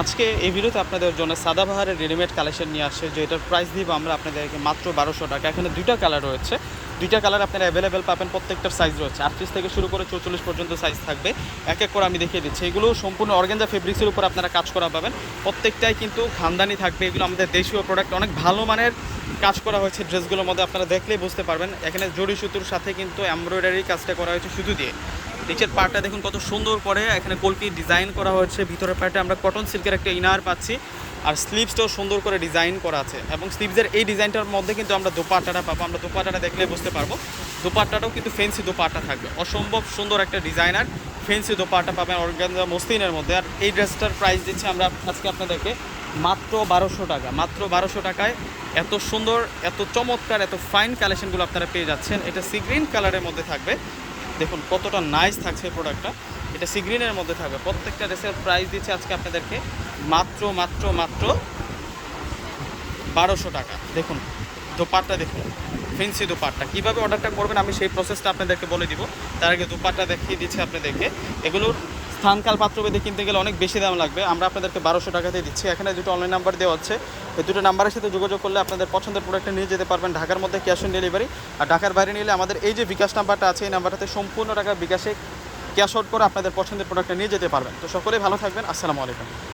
আজকে এই ভিডিওতে আপনাদের জন্য সাদাবাহারের রেডিমেড কালেকশন নিয়ে আসছে যে এটার প্রাইস দিব আমরা আপনাদেরকে মাত্র বারোশো টাকা। এখানে দুইটা কালার রয়েছে। দুইটা কালার আপনারা অ্যাভেলেবেল পাবেন, প্রত্যেকটার সাইজ রয়েছে। আটত্রিশ থেকে শুরু করে চৌচল্লিশ পর্যন্ত সাইজ থাকবে। এক এক করে আমি দেখিয়ে দিচ্ছি। এগুলো সম্পূর্ণ অর্গেঞ্জা ফেব্রিক্সের উপর আপনারা কাজ করা পাবেন। প্রত্যেকটাই কিন্তু খানদানি থাকবে। এগুলো আমাদের দেশীয় প্রোডাক্ট অনেক ভালো মানের কাজ করা হয়েছে ড্রেসগুলোর মধ্যে। আপনারা দেখলেই বুঝতে পারবেন। এখানে জড়ি সুতোর সাথে কিন্তু এমব্রয়ডারি কাজটা করা হয়েছে সুতো দিয়ে। নিচের পার্টটা দেখুন কত সুন্দর করে, এখানে কলকি ডিজাইন করা হয়েছে, ভিতরের পার্টে আমরা কটন সিল্কের একটা ইনার পাচ্ছি, আর স্লিভসটাও সুন্দর করে ডিজাইন করা আছে, এবং স্লিভসের এই ডিজাইনটার মধ্যে কিন্তু আমরা দোপাট্টাটা পাবো, আমরা দোপাট্টাটা দেখলে বুঝতে পারব, দোপাট্টাটাও কিন্তু ফেন্সি দোপাট্টা থাকবে, অসম্ভব সুন্দর একটা ডিজাইনার ফেন্সি দোপাট্টা পাবেন অর্গানজা মসলিনের মধ্যে, আর এই ড্রেসটার প্রাইস দিচ্ছি আমরা আজকে আপনাদেরকে মাত্র বারোশো টাকা, মাত্র বারোশো টাকায় এত সুন্দর, এত চমৎকার, এত ফাইন কালেকশনগুলো আপনারা পেয়ে যাচ্ছেন, এটা সি গ্রিন কালারের মধ্যে থাকবে দেখুন কতটা নাইস থাকছে প্রোডাক্টটা এটা সিগ্রিনের মধ্যে থাকবে। প্রত্যেকটা ড্রেসের প্রাইস দিচ্ছে আজকে আপনাদেরকে মাত্র মাত্র মাত্র বারোশো টাকা। দেখুন, দোপাট্টা দেখুন ফেন্সি দোপাট্টা। কীভাবে অর্ডারটা করবেন আমি সেই প্রসেসটা আপনাদেরকে বলে দিব। তার আগে দোপাট্টা দেখিয়ে দিচ্ছে আপনাদেরকে। এগুলোর স্থানকাল পাত্র বেঁধে কিনতে গেলে অনেক বেশি দাম লাগবে। আমরা আপনাদেরকে বারোশো টাকাতে দিচ্ছি। এখানে দুটো অনলাইন নাম্বার দেওয়া হচ্ছে এই দুটো নাম্বারের সাথে যোগাযোগ করলে আপনাদের পছন্দের প্রোডাক্টটা নিয়ে যেতে পারবেন ঢাকার মধ্যে ক্যাশ অন ডেলিভারি আর ঢাকার বাইরে নিলে আমাদের এই যে বিকাশ নাম্বারটা আছে, এই নাম্বারটাতে সম্পূর্ণ টাকা বিকাশে ক্যাশ আউট করে আপনাদের পছন্দের প্রোডাক্টটা নিয়ে যেতে পারবেন। তো সকলেই ভালো থাকবেন। আসসালামু আলাইকুম।